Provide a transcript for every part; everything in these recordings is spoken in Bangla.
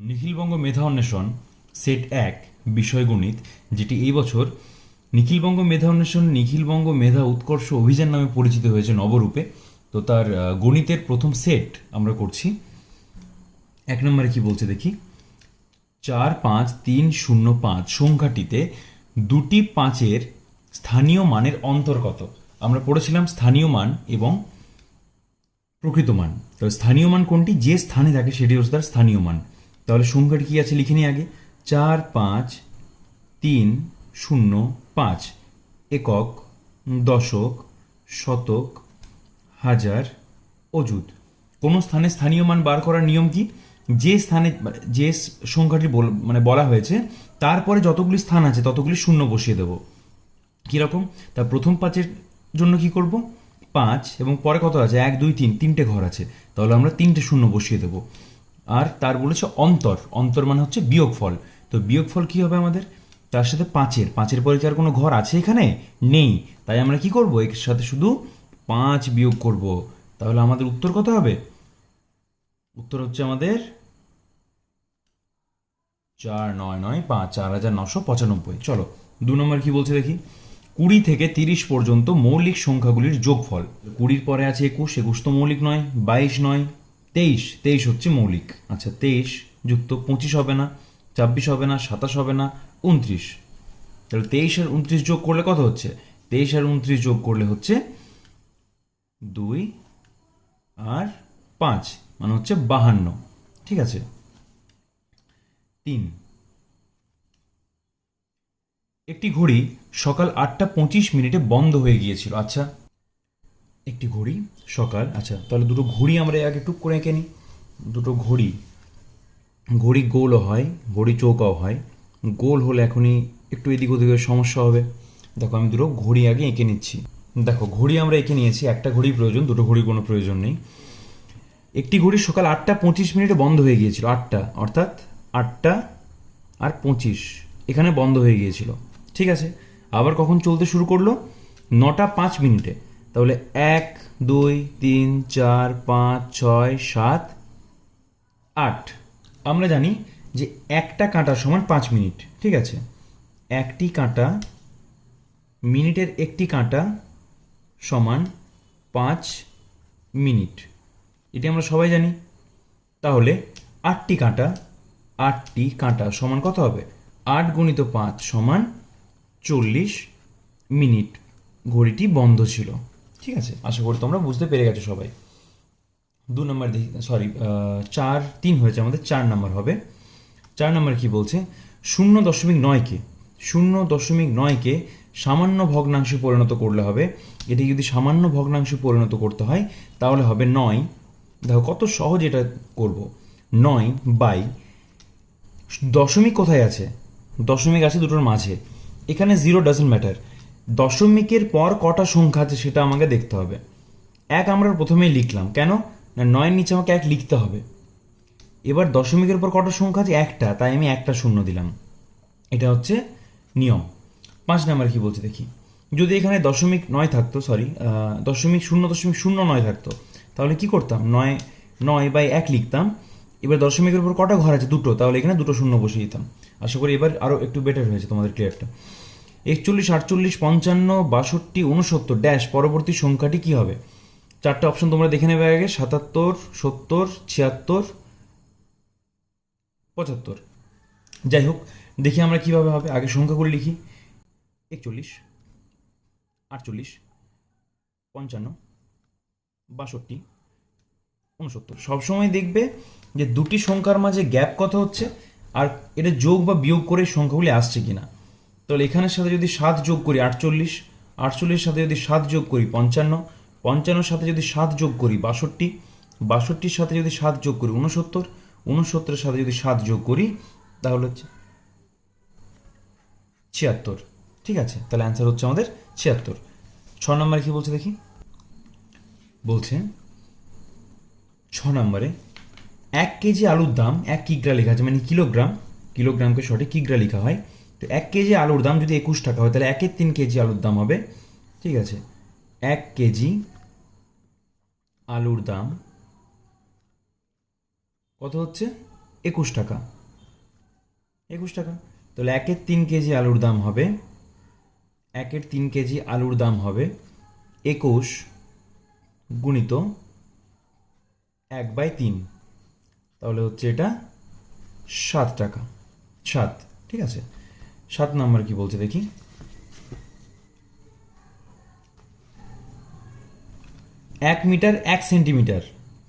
নিখিলবঙ্গ মেধা অন্বেষণ, সেট এক, বিষয় গণিত, যেটি এই বছর নিখিলবঙ্গ মেধা অন্বেষণ নিখিলবঙ্গ মেধা উৎকর্ষ অভিযান নামে পরিচিত হয়েছে নবরূপে। তো তার গণিতের প্রথম সেট আমরা করছি। এক নম্বরে কি বলছে দেখি? চার পাঁচ তিন শূন্য পাঁচ সংখ্যাটিতে দুটি পাঁচের স্থানীয় মানের অন্তর কত? আমরা পড়েছিলাম স্থানীয় মান এবং প্রকৃত মান। তবে স্থানীয় মান কোনটি? যে স্থানে থাকে সেটি হচ্ছে তার স্থানীয় মান। তাহলে সংখ্যাটি কি আছে? লিখে নিই আগে। চার, পাঁচ, তিন, শূন্য, পাঁচ। একক, দশক, শতক, হাজার, অযুত। কোন স্থানে স্থানীয় মান বার করার নিয়ম কি? যে স্থানে যে সংখ্যাটি মানে বলা হয়েছে, তারপরে যতগুলি স্থান আছে, ততগুলি শূন্য বসিয়ে দেবো। কীরকম? তা প্রথম পাঁচের জন্য কি করব? পাঁচ এবং পরে কত আছে? এক, দুই, তিন, তিনটে ঘর আছে। তাহলে আমরা তিনটে শূন্য বসিয়ে দেব। আর তার বলেছে অন্তর। অন্তর মানে হচ্ছে বিয়োগফল। তো বিয়োগফল কি হবে আমাদের? তার সাথে পাঁচের। পাঁচের পরে কি আর কোনো ঘর আছে এখানে? নেই। তাই আমরা কি করব? এর সাথে শুধু পাঁচ বিয়োগ করব। তাহলে আমাদের উত্তর কত হবে? উত্তর হচ্ছে আমাদের চার, নয় নয়, পাঁচ, চার হাজার নশো পঁচানব্বই। চলো, দু নম্বর কি বলছে দেখি? কুড়ি থেকে তিরিশ পর্যন্ত মৌলিক সংখ্যাগুলির যোগফল। কুড়ির পরে আছে একুশ। একুশ তো মৌলিক নয়। বাইশ নয়। তেইশ তেইশ হচ্ছে মৌলিক। আচ্ছা তেইশ যুক্ত পঁচিশ হবে না, ছাব্বিশ হবে না, সাতাশ হবে না, উনত্রিশ। তাহলে তেইশ আর উনত্রিশ যোগ করলে কত হচ্ছে? তেইশ আর উনত্রিশ যোগ করলে হচ্ছে দুই আর পাঁচ মানে হচ্ছে বাহান্ন। ঠিক আছে? তিন। একটি ঘড়ি সকাল আটটা পঁচিশ মিনিটে বন্ধ হয়ে গিয়েছিল। আচ্ছা একটি ঘড়ি, সকাল আচ্ছা তাহলে দুটো ঘড়ি আমরা আগে টুক করে এঁকে নিই। দুটো ঘড়ি। ঘড়ি গোলও হয়, ঘড়ি চৌকাও হয়। গোল হলে এখনই একটু এদিক ওদিকের সমস্যা হবে। দেখো, আমি দুটো ঘড়ি আগে এঁকে নিচ্ছি। দেখো, ঘড়ি আমরা এঁকে নিয়েছি, একটা ঘড়ি প্রয়োজন, দুটো ঘড়ির কোনো প্রয়োজন নেই। একটি ঘড়ি সকাল আটটা পঁচিশ মিনিটে বন্ধ হয়ে গিয়েছিল, আটটা, অর্থাৎ আটটা আর পঁচিশ। এখানে বন্ধ হয়ে গিয়েছিল। ঠিক আছে, আবার কখন চলতে শুরু করল? নটা পাঁচ মিনিটে। তাহলে এক, দুই, তিন, চার, পাঁচ, ছয়, সাত, আট। আমরা জানি যে একটা কাঁটা সমান পাঁচ মিনিট, ঠিক আছে? একটি কাঁটা মিনিটের একটি কাঁটা সমান পাঁচ মিনিট। এটি আমরা সবাই জানি। তাহলে আটটি কাঁটা আটটি কাঁটা সমান কত হবে? আট গুণিত পাঁচ সমান চল্লিশ মিনিট। ঘড়িটি বন্ধ ছিল। ঠিক আছে, আশা করি তোমরা বুঝতে পেরে গেছো সবাই। দু নম্বর দেখি সরি চার, তিন হয়েছে আমাদের, চার নম্বর হবে। চার নম্বর কি বলছে? শূন্য দশমিক নয়কে শূন্য দশমিক নয়কে সামান্য ভগ্নাংশে পরিণত করলে হবে। এটি যদি সামান্য ভগ্নাংশে পরিণত করতে হয়, তাহলে হবে নয়। দেখো কত সহজ এটা করব। নয় বাই, দশমিক কোথায় আছে? দশমিক আছে দুটোর মাঝে। এখানে জিরো ডাজেন্ট ম্যাটার দশমিকের পর কটা সংখ্যা আছে সেটা আমাকে দেখতে হবে। এক আমরা প্রথমেই লিখলাম। কেন? না, নয়ের নিচে আমাকে এক লিখতে হবে। এবার দশমিকের পর কটা সংখ্যা আছে? একটা। তাই আমি একটা শূন্য দিলাম। এটা হচ্ছে নিয়ম। পাঁচ নাম্বার কি বলছে দেখি। যদি এখানে দশমিক নয় থাকতো সরি দশমিক শূন্য দশমিক শূন্য নয় থাকতো, তাহলে কি করতাম? নয় নয় বাই এক লিখতাম। এবার দশমিকের উপর কটা ঘর আছে? দুটো। তাহলে এখানে দুটো শূন্য বসিয়ে দিতাম। আশা করি এবার আরও একটু বেটার হয়েছে তোমাদের ক্লিয়ারটা একচল্লিশ, আটচল্লিশ, পঞ্চান্ন, বাষট্টি উনসত্তর ড্যাশ, পরবর্তী সংখ্যাটি কি হবে? চারটে অপশন তোমরা দেখে নেবে আগে, সাতাত্তর, সত্তর, ছিয়াত্তর, পঁচাত্তর। যাই হোক, দেখি আমরা কীভাবে হবে, আগে সংখ্যাগুলি লিখি। একচল্লিশ, আটচল্লিশ, পঞ্চান্ন, বাষট্টি উনসত্তর সবসময় দেখবে যে দুটি সংখ্যার মাঝে গ্যাপ কত হচ্ছে, আর এটা যোগ বা বিয়োগ করে সংখ্যাগুলি আসছে কিনা। তাহলে এখানের সাথে যদি সাত যোগ করি আটচল্লিশ, আটচল্লিশের সাথে যদি সাত যোগ করি পঞ্চান্ন, পঞ্চান্নর সাথে যদি সাত যোগ করি বাষট্টি, বাষট্টির সাথে যদি সাত যোগ করি উনসত্তর উনসত্তরের সাথে যদি সাত যোগ করি তাহলে হচ্ছে ছিয়াত্তর। ঠিক আছে? তাহলে অ্যান্সার হচ্ছে আমাদের ছিয়াত্তর। ছ নম্বরে কি বলছে দেখি? বলছে, ছ নম্বরে, এক কেজি আলুর দাম এক কিগ্রা লেখা আছে মানে কিলোগ্রাম, কিলোগ্রামকে সঠিক কিগ্রা লেখা হয়। তো এক কেজি আলুর দাম যদি একুশ টাকা হয়, তাহলে একের তিন কেজি আলুর দাম হবে, ঠিক আছে? এক কেজি আলুর দাম কত হচ্ছে? একুশ টাকা। একুশ টাকা। তাহলে একের তিন কেজি আলুর দাম হবে, একের তিন কেজি আলুর দাম হবে একুশ গুণিত এক বাই তিন। তাহলে হচ্ছে এটা সাত টাকা, সাত, ঠিক আছে? সাত নাম্বার কি বলছে দেখি। এক মিটার, এক সেন্টিমিটার,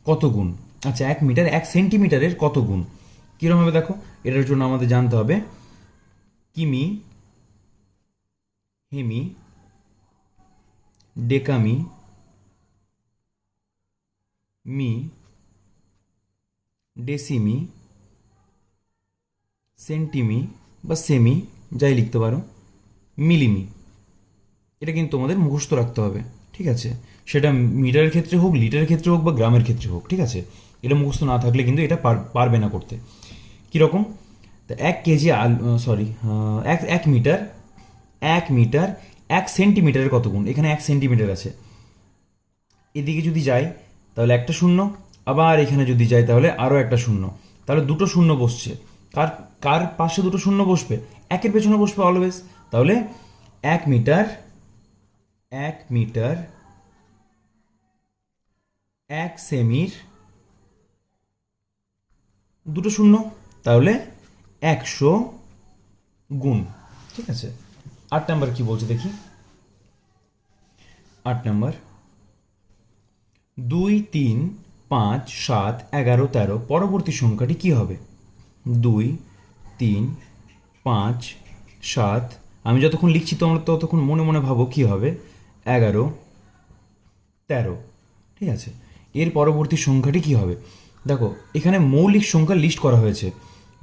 কত গুণ? আচ্ছা এক মিটার, এক সেন্টিমিটারের কত গুণ? কীরকম হবে দেখো, এটার জন্য আমাদের জানতে হবে। কিমি, হেমি, ডেকামি, মি, ডেসিমি, সেন্টিমি বা সেমি। যাই লিখতে পারো, মিলিমি। এটা কিন্তু তোমাদের মুখস্থ রাখতে হবে, ঠিক আছে? সেটা মিটারের ক্ষেত্রে হোক, লিটারের ক্ষেত্রে হোক বা গ্রামের ক্ষেত্রে হোক, ঠিক আছে? এটা মুখস্থ না থাকলে কিন্তু এটা পার- পারবে না করতে। কীরকম? তা এক কেজি আল সরি এক এক মিটার এক মিটার, এক সেন্টিমিটারের কত গুণ? এখানে এক সেন্টিমিটার আছে। এদিকে যদি যাই, তাহলে একটা শূন্য, আবার এখানে যদি যাই, তাহলে আরও একটা শূন্য। তাহলে দুটো শূন্য বসছে। কার কার পাশে দুটো শূন্য বসবে? একের পেছনে বসবে অলওয়েজ তাহলে এক মিটার এক মিটার, এক সেমির দুটো শূন্য। তাহলে একশো গুণ, ঠিক আছে? আট নাম্বার কি বলছে দেখি? আট নাম্বার। দুই, তিন, পাঁচ, সাত, এগারো, তেরো, পরবর্তী সংখ্যাটি কি হবে? দুই, তিন, পাঁচ, সাত। আমি যতক্ষণ লিখছি তোমরা ততক্ষণ মনে মনে ভাবো কি হবে। এগারো, তেরো। ঠিক আছে? এর পরবর্তী সংখ্যাটি কি হবে? দেখো, এখানে মৌলিক সংখ্যা লিস্ট করা হয়েছে।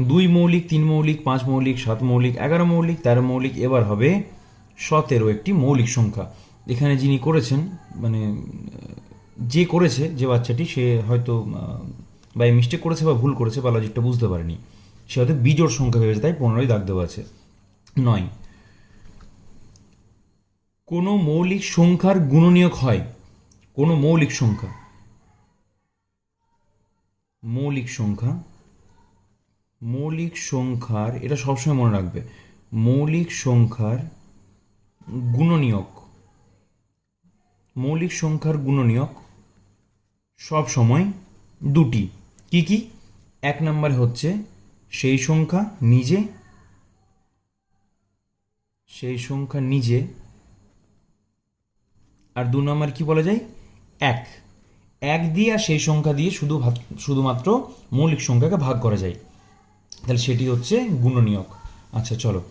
দুই মৌলিক, তিন মৌলিক, পাঁচ মৌলিক, সাত মৌলিক, এগারো মৌলিক, তেরো মৌলিক, এবার হবে সতেরো একটি মৌলিক সংখ্যা। এখানে যিনি করেছেন মানে যে করেছে, যে বাচ্চাটি, সে হয়তো বাই মিস্টেক করেছে বা ভুল করেছে বা লজিকটা বুঝতে পারেনি। সে হয়তো বিজোড় সংখ্যা ভেবেছে, তাই পনেরোই দাগ দেওয়া আছে। নয়। কোনো মৌলিক সংখ্যার গুণনীয়ক হয়? কোনো মৌলিক সংখ্যা। মৌলিক সংখ্যা। মৌলিক সংখ্যার, এটা সবসময় মনে রাখবে, মৌলিক সংখ্যার গুণনীয়ক। মৌলিক সংখ্যার গুণনীয়ক সব সময় দুটি। কি কি? এক নম্বরে হচ্ছে সেই সংখ্যা নিজে, সেই সংখ্যা নিজে, আর দু নম্বর কি বলা যায়? এক। এক দিয়ে আর সেই সংখ্যা দিয়ে শুধু শুধুমাত্র মৌলিক সংখ্যাকে ভাগ করা যায়। তাহলে সেটি হচ্ছে গুণনীয়ক। আচ্ছা চলো।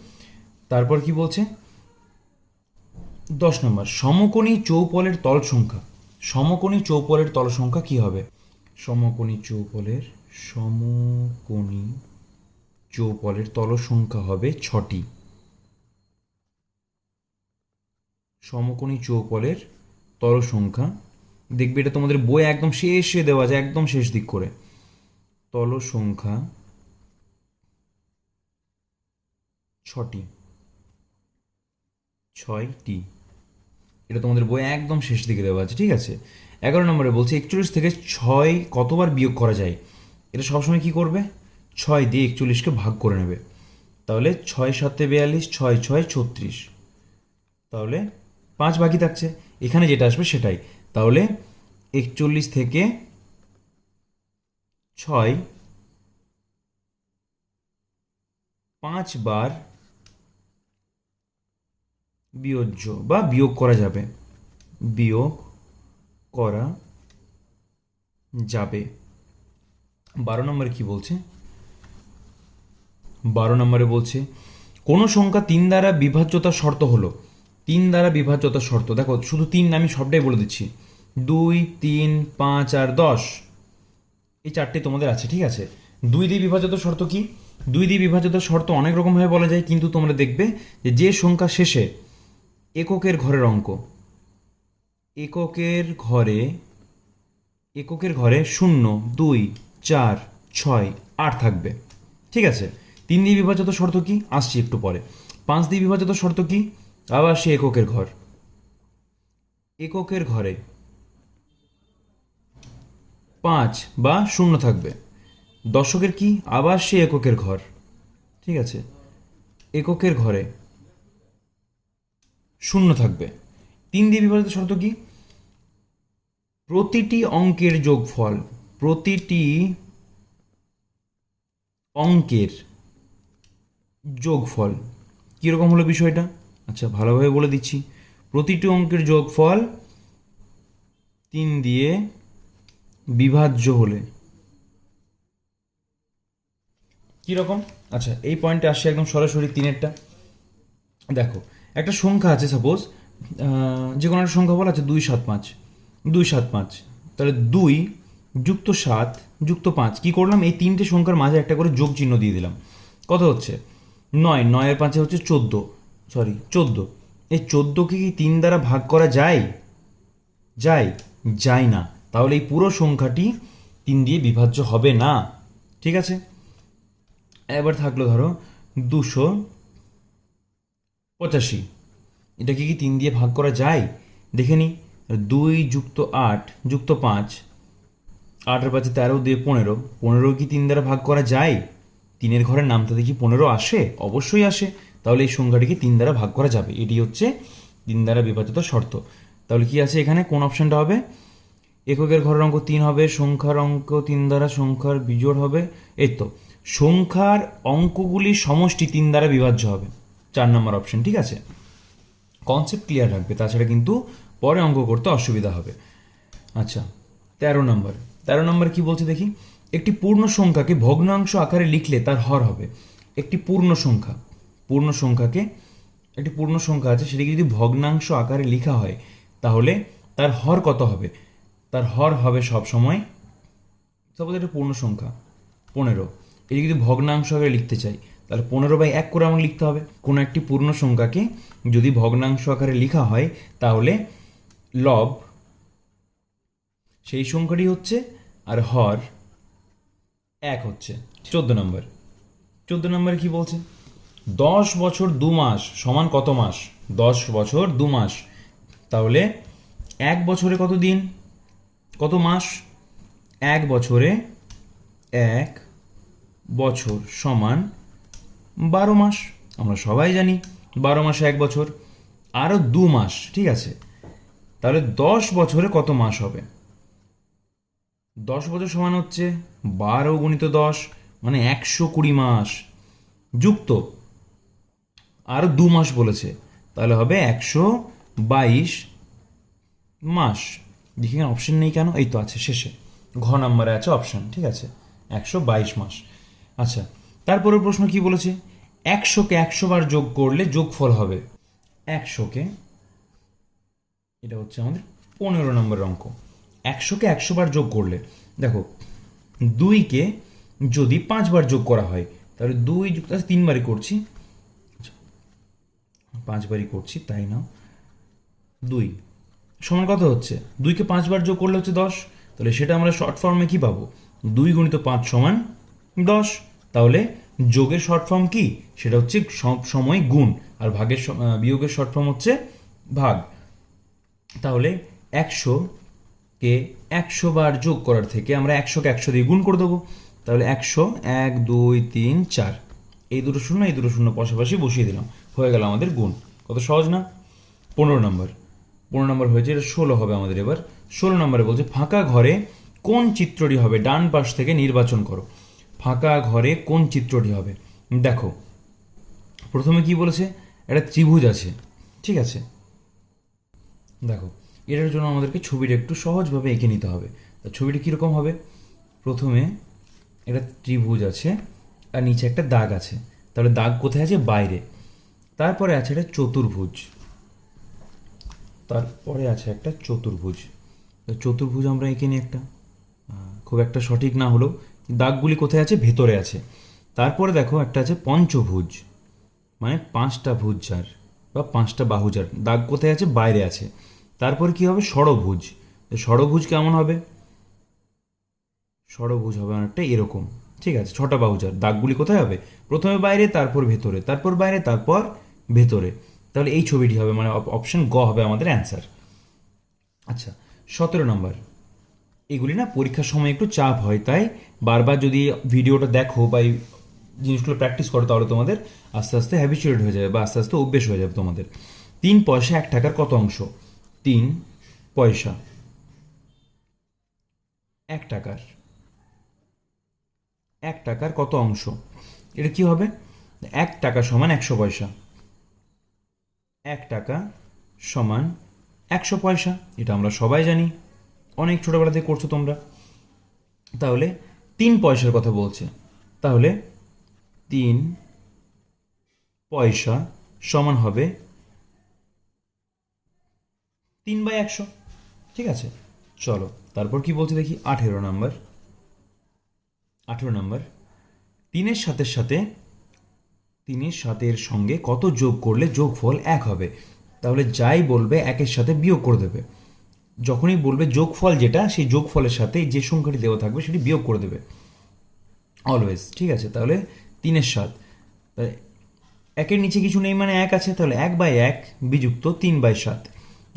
তারপর কি বলছে? দশ নম্বর, সমকোণী চৌপলের তল সংখ্যা। সমকোণী চৌপলের তল সংখ্যা কি হবে? সমকোণী চৌপলের সমকোণী চৌপলের তল সংখ্যা হবে ছটি। সমকোণী চৌপলের তল সংখ্যা দেখবে এটা তোমাদের বই একদম শেষে দেওয়া যায় একদম শেষ দিক করে। তল সংখ্যা ছটি। ছয়টি। এটা তোমাদের বই একদম শেষ দিকে দেওয়া আছে, ঠিক আছে? এগারো নম্বরে বলছে, একচল্লিশ থেকে ছয় কতবার বিয়োগ করা যায়? এটা সবসময় কি করবে? ছয় দিয়ে একচল্লিশকে ভাগ করে নেবে। তাহলে ছয় সাতে বিয়াল্লিশ, ছয় ছয় ছত্রিশ। তাহলে পাঁচ বাকি থাকছে। এখানে যেটা আসবে সেটাই। তাহলে একচল্লিশ থেকে ছয় পাঁচবার বিয়োজ্য বা বিয়োগ করা যাবে। বিয়োগ করা যাবে। বারো নম্বরে কি বলছে? বারো নম্বরে বলছে, কোনো সংখ্যা তিন দ্বারা বিভাজ্যতার শর্ত হলো। তিন দ্বারা বিভাজ্যতার শর্ত। দেখো, শুধু তিন আমি সবটাই বলে দিচ্ছি। দুই, তিন, পাঁচ আর দশ। এই চারটে তোমাদের আছে, ঠিক আছে? দুই দিয়ে বিভাজিত শর্ত কি? দুই দিয়ে বিভাজিত শর্ত অনেক রকমভাবে বলা যায়, কিন্তু তোমরা দেখবে যে যে সংখ্যা শেষে এককের ঘরের অঙ্ক। এককের ঘরে এককের ঘরে শূন্য, দুই, চার, ছয়, আট থাকবে। ঠিক আছে? তিন দিয়ে বিভাজিত শর্ত কি? আসছি একটু পরে। পাঁচ দিয়ে বিভাজিত শর্ত কি? আবার সে এককের ঘর। এককের ঘরে পাঁচ বা শূন্য থাকবে। দশকের কি? আবার সে এককের ঘর। ঠিক আছে? এককের ঘরে শূন্য থাকবে। তিন দিয়ে বিভাজিত শর্ত কি? প্রতিটি অঙ্কের যোগফল, প্রতিটি অঙ্কের যোগফল, কীরকম হলো বিষয়টা? আচ্ছা ভালোভাবে বলে দিচ্ছি। প্রতিটি অঙ্কের যোগফল তিন দিয়ে বিভাজ্য হলে কীরকম? আচ্ছা এই পয়েন্টে আসছে একদম সরাসরি তিনেরটা। দেখো একটা সংখ্যা আছে সাপোজ যে কোনো একটা সংখ্যা বলা আছে দুই সাত পাঁচ। দুই সাত পাঁচ। তাহলে দুই যুক্ত সাত যুক্ত পাঁচ। কী করলাম? এই তিনটে সংখ্যার মাঝে একটা করে যোগ চিহ্ন দিয়ে দিলাম। কত হচ্ছে? নয়। নয়ের পাঁচে হচ্ছে চোদ্দ। সরি চোদ্দ। এই চোদ্দোকে কি তিন দ্বারা ভাগ করা যায়? যায়। যায় না। তাহলে এই পুরো সংখ্যাটি তিন দিয়ে বিভাজ্য হবে না। ঠিক আছে? এবার থাকল ধরো দুশো পঁচাশি। এটাকে কি তিন দিয়ে ভাগ করা যায়? দেখে নি। দুই যুক্ত আট যুক্ত পাঁচ। আটের পাঁচে তেরো দিয়ে পনেরো। পনেরো কি তিন দ্বারা ভাগ করা যায়? তিনের ঘরের নামটা দেখি পনেরো আসে? অবশ্যই আসে। তাহলে এই সংখ্যাটিকে তিন দ্বারা ভাগ করা যাবে? এটি হচ্ছে তিন দ্বারা বিভাজিত শর্ত। তাহলে কি আছে এখানে? কোন অপশনটা হবে? এককের ঘরের অঙ্ক তিন হবে, সংখ্যার অঙ্ক তিন দ্বারা সংখ্যার বিজোড় হবে। এই তো, সংখ্যার অঙ্কগুলির সমষ্টি তিন দ্বারা বিভাজ্য হবে। চার নম্বর অপশন ঠিক আছে? কনসেপ্ট ক্লিয়ার রাখবে, তাছাড়া কিন্তু পরে অঙ্ক করতে অসুবিধা হবে। আচ্ছা তেরো নম্বর। তেরো নম্বর কি বলছে দেখি? একটি পূর্ণ সংখ্যাকে ভগ্নাংশ আকারে লিখলে তার হর হবে। একটি পূর্ণ সংখ্যা, পূর্ণ সংখ্যাকে, একটি পূর্ণ সংখ্যা আছে, সেটিকে যদি ভগ্নাংশ আকারে লেখা হয়, তাহলে তার হর কত হবে? তার হর হবে সব সময় সাপোজ একটা পূর্ণ সংখ্যা, পনেরো। এটি যদি ভগ্নাংশ আকারে লিখতে চাই তাহলে পনেরো বাই এক করে আমাকে লিখতে হবে। কোনো একটি পূর্ণ সংখ্যাকে যদি ভগ্নাংশ আকারে লেখা হয়, তাহলে লব সেই সংখ্যাটি হচ্ছে আর হর এক হচ্ছে। চোদ্দ নম্বর। চোদ্দ নম্বরে কি বলছে? দশ বছর দু মাস সমান কত মাস? দশ বছর দু মাস। তাহলে এক বছরে কত দিন? কত মাস? এক বছরে এক বছর সমান বারো মাস। আমরা সবাই জানি বারো মাসে এক বছর আরও দু মাস, ঠিক আছে? তাহলে দশ বছরে কত মাস হবে? দশ বছর সমান হচ্ছে বারো গুণিত দশ মানে একশো কুড়ি মাস। যুক্ত। আরও দু মাস বলেছে, তাহলে হবে একশো বাইশ মাস। দেখি এখানে অপশন নেই কেন? এই তো আছে শেষে। ঘ নাম্বারে আছে অপশন ঠিক আছে? একশো বাইশ মাস। আচ্ছা তারপরে প্রশ্ন কি বলেছে? একশোকে একশো বার যোগ করলে যোগফল হবে। একশোকে এটা হচ্ছে আমাদের পনেরো নম্বরের অঙ্ক। একশোকে একশো বার যোগ করলে দেখো দুইকে যদি পাঁচবার যোগ করা হয় তাহলে দুই যুক্ত আচ্ছা, তিনবারই করছি। আচ্ছা, পাঁচবারই করছি তাই না দুই সমান কত হচ্ছে? দুইকে পাঁচবার যোগ করলে হচ্ছে দশ। তাহলে সেটা আমরা শর্ট ফর্মে কি পাবো? দুই গুণিত পাঁচ সমান দশ। তাহলে যোগের শর্ট ফর্ম কি? সেটা হচ্ছে সব সময় গুণ। আর ভাগের বিয়োগের শর্ট ফর্ম হচ্ছে ভাগ। তাহলে একশো কে একশো বার যোগ করার থেকে আমরা একশোকে একশো দিয়ে গুণ করে দেবো। তাহলে একশো, এক, দুই, তিন, চার। এই দুটো শূন্য, এই দুটো শূন্য পাশাপাশি বসিয়ে দিলাম। হয়ে গেল আমাদের গুণ। কত সহজ না? পনেরো নম্বর। পনেরো নম্বর হয়েছে, এটা ষোলো হবে আমাদের এবার। ষোলো নম্বরে বলছে, ফাঁকা ঘরে কোন চিত্রটি হবে? ডান পাশ থেকে নির্বাচন করো। ফাঁকা ঘরে কোন চিত্রটি হবে? দেখো, প্রথমে কি বলেছে? একটা ত্রিভুজ আছে, ঠিক আছে? দেখো, এটার জন্য আমাদেরকে ছবিটা একটু সহজভাবে এঁকে নিতে হবে। তা ছবিটা কীরকম হবে? প্রথমে একটা ত্রিভুজ আছে আর নিচে একটা দাগ আছে। তাহলে দাগ কোথায় আছে? বাইরে। তারপরে আছে একটা চতুর্ভুজ। তারপরে আছে একটা চতুর্ভুজ। চতুর্ভুজ আমরা এঁকে নিই একটা। খুব একটা সঠিক না হলেও দাগগুলি কোথায় আছে? ভেতরে আছে। তারপরে দেখো, একটা আছে পঞ্চভুজ। মানে পাঁচটা ভুজ যার বা পাঁচটা বাহু যার দাগ কোথায় আছে? বাইরে আছে। তারপর কি হবে? ষড়ভুজ। তো ষড়ভুজ কেমন হবে? ষড়ভুজ হবে অনেকটা এরকম। ঠিক আছে, ছটা বাহু যার দাগগুলি কোথায় হবে? প্রথমে বাইরে, তারপর ভেতরে। তারপর বাইরে, তারপর ভেতরে। তাহলে এই ছবিটি হবে মানে অপশন গ হবে আমাদের অ্যান্সার আচ্ছা সতেরো নম্বর এগুলি না পরীক্ষার সময় একটু চাপ হয়, তাই বারবার যদি ভিডিওটা দেখো বা এই জিনিসগুলো প্র্যাকটিস করো তাহলে তোমাদের আস্তে আস্তে হ্যাবিচুয়েট হয়ে যাবে বা আস্তে আস্তে অভ্যেস হয়ে যাবে তোমাদের। তিন পয়সা, এক টাকার কত অংশ? তিন পয়সা। এক টাকার। এক টাকার কত অংশ? এটা কি হবে? এক টাকা সমান একশো পয়সা। এক টাকা সমান একশো পয়সা। এটা আমরা সবাই জানি। অনেক ছোটোবেলা থেকে করছ তোমরা। তাহলে তিন পয়সার কথা বলছে। তাহলে তিন পয়সা সমান হবে তিন বাই একশো। ঠিক আছে? চলো, তারপর কি বলছে দেখি? আঠেরো নাম্বার। আঠেরো নাম্বার। তিনের সাথে সাথে, তিনের সাতের সঙ্গে কত যোগ করলে যোগফল এক হবে? তাহলে যাই বলবে, একের সাথে বিয়োগ করে দেবে। যখনই বলবে যোগফল যেটা, সেই যোগফলের সাথে যে সংখ্যাটি দেওয়া থাকবে সেটি বিয়োগ করে দেবে। অলওয়েজ ঠিক আছে? তাহলে তিনের সাত। একের নিচে কিছু নেই মানে এক আছে, তাহলে এক বাই এক বিযুক্ত তিন বাই সাত।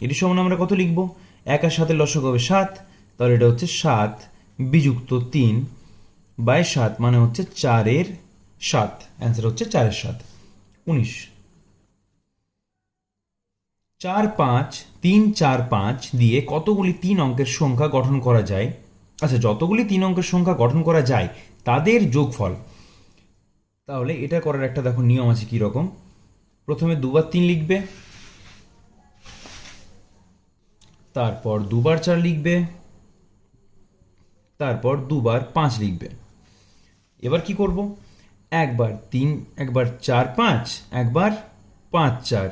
এটি সমান আমরা কত লিখব? এক আর সাতের লসক হবে সাত, তাহলে এটা হচ্ছে সাত বিযুক্ত তিন বাই সাত মানে হচ্ছে চারের সাত। অ্যান্সার হচ্ছে চারের সাত। উনিশ। চার পাঁচ, তিন চার পাঁচ দিয়ে কতগুলি তিন অঙ্কের সংখ্যা গঠন করা যায়? আচ্ছা যতগুলি তিন অঙ্কের সংখ্যা গঠন করা যায়, তাদের যোগফল। তাহলে এটা করার একটা দেখো নিয়ম আছে কি রকম প্রথমে দুবার তিন লিখবে, তারপর দুবার চার লিখবে, তারপর দুবার পাঁচ লিখবে। এবার কি করব? একবার তিন, একবার চার পাঁচ, একবার পাঁচ চার।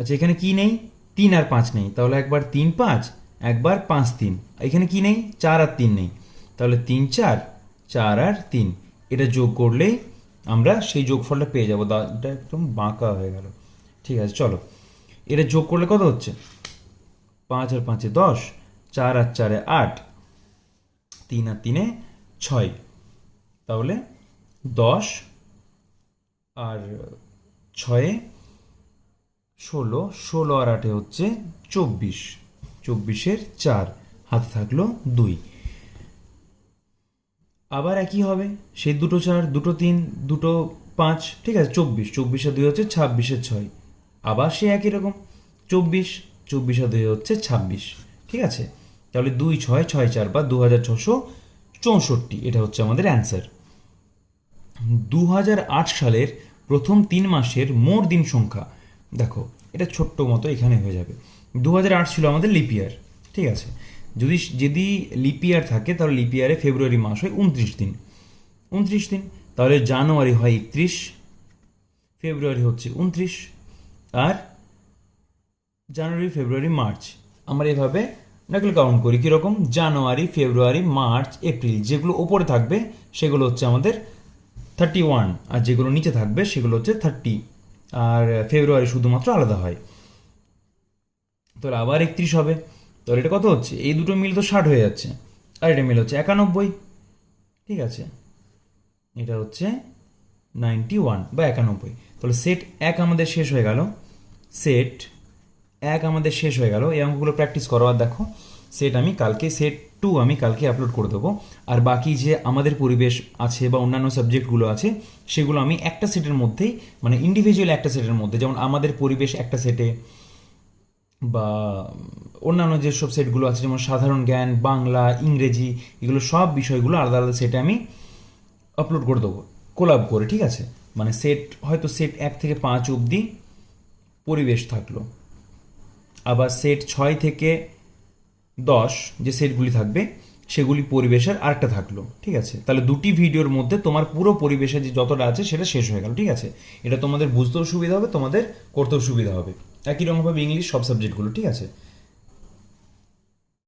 আচ্ছা এখানে কি নেই? তিন আর পাঁচ নেই। তাহলে একবার তিন পাঁচ, একবার পাঁচ তিন। এখানে কি নেই? চার আর তিন নেই। তাহলে তিন চার চার আর তিন। এটা যোগ করলেই আমরা সেই যোগফলটা পেয়ে যাব। দা এটা একদম বাঁকা হয়ে গেল। ঠিক আছে, চলো। এটা যোগ করলে কত হচ্ছে? পাঁচ আর পাঁচে দশ, চার আর চারে আট, তিন আর তিনে ছয়। তাহলে দশ আর ছয়ে ষোলো ষোলো আর আটে হচ্ছে চব্বিশ। চব্বিশের চার, হাতে থাকল দুই। আবার একই হবে, সেই দুটো চার, দুটো তিন, দুটো পাঁচ, ঠিক আছে, চব্বিশ। চব্বিশে দুই হচ্ছে ছাব্বিশের ছয়। আবার সে একই রকম, চব্বিশ, চব্বিশে দুই হচ্ছে ছাব্বিশ। ঠিক আছে? তাহলে দুই, ছয় ছয়, চার বা দু হাজার ছশো চৌষট্টি, এটা হচ্ছে আমাদের অ্যান্সার। দু হাজার আট সালের প্রথম তিন মাসের মোট দিন সংখ্যা দেখো, এটা ছোট্ট মতো এখানে হয়ে যাবে। দু হাজার আট ছিল আমাদের লিপিয়ার ঠিক আছে? যদি যদি লিপিয়ার থাকে, তাহলে লিপিয়ারে ফেব্রুয়ারি মাস হয় উনত্রিশ দিন। উনত্রিশ দিন, তাহলে জানুয়ারি হয় একত্রিশ ফেব্রুয়ারি হচ্ছে উনত্রিশ, আর জানুয়ারি ফেব্রুয়ারি মার্চ আমরা এভাবে নাকল কাউন্ট করি কীরকম? জানুয়ারি ফেব্রুয়ারি মার্চ এপ্রিল যেগুলো ওপরে থাকবে, সেগুলো হচ্ছে আমাদের থার্টি ওয়ান আর যেগুলো নিচে থাকবে, সেগুলো হচ্ছে থার্টি আর ফেব্রুয়ারি শুধুমাত্র আলাদা হয়। তাহলে আবার একত্রিশ হবে। তাহলে এটা কত হচ্ছে? এই দুটো মিল তো ষাট হয়ে যাচ্ছে। আর এটা মিল হচ্ছে একানব্বই। ঠিক আছে? এটা হচ্ছে নাইনটি ওয়ান বা একানব্বই। তাহলে সেট এক আমাদের শেষ হয়ে গেল। সেট এক আমাদের শেষ হয়ে গেল। এই অঙ্কগুলো প্র্যাকটিস করো আর দেখো। সেট আমি কালকে সেট টু আমি কালকে আপলোড করে দেবো। আর বাকি যে আমাদের পরিবেশ আছে বা অন্যান্য সাবজেক্টগুলো আছে, সেগুলো আমি একটা সেটের মধ্যেই মানে ইন্ডিভিজুয়াল একটা সেটের মধ্যে, যেমন আমাদের পরিবেশ একটা সেটে বা অন্যান্য যেসব সেটগুলো আছে, যেমন সাধারণ জ্ঞান, বাংলা, ইংরেজি, এগুলো সব বিষয়গুলো আলাদা আলাদা সেটে আমি আপলোড করে দেবো কোলাব করে, ঠিক আছে? মানে সেট হয়তো সেট এক থেকে পাঁচ অবধি পরিবেশ থাকল। আবার সেট ছয় থেকে দশ যে সেটগুলি থাকবে, সেগুলি পরিবেশের আরেকটা থাকল, ঠিক আছে? তাহলে দুটি ভিডিওর মধ্যে তোমার পুরো পরিবেশে যে যতটা আছে সেটা শেষ হয়ে গেল, ঠিক আছে? এটা তোমাদের বুঝতেও সুবিধা হবে, তোমাদের করতেও সুবিধা হবে। একই রকমভাবে ইংলিশ সব সাবজেক্টগুলো ঠিক আছে?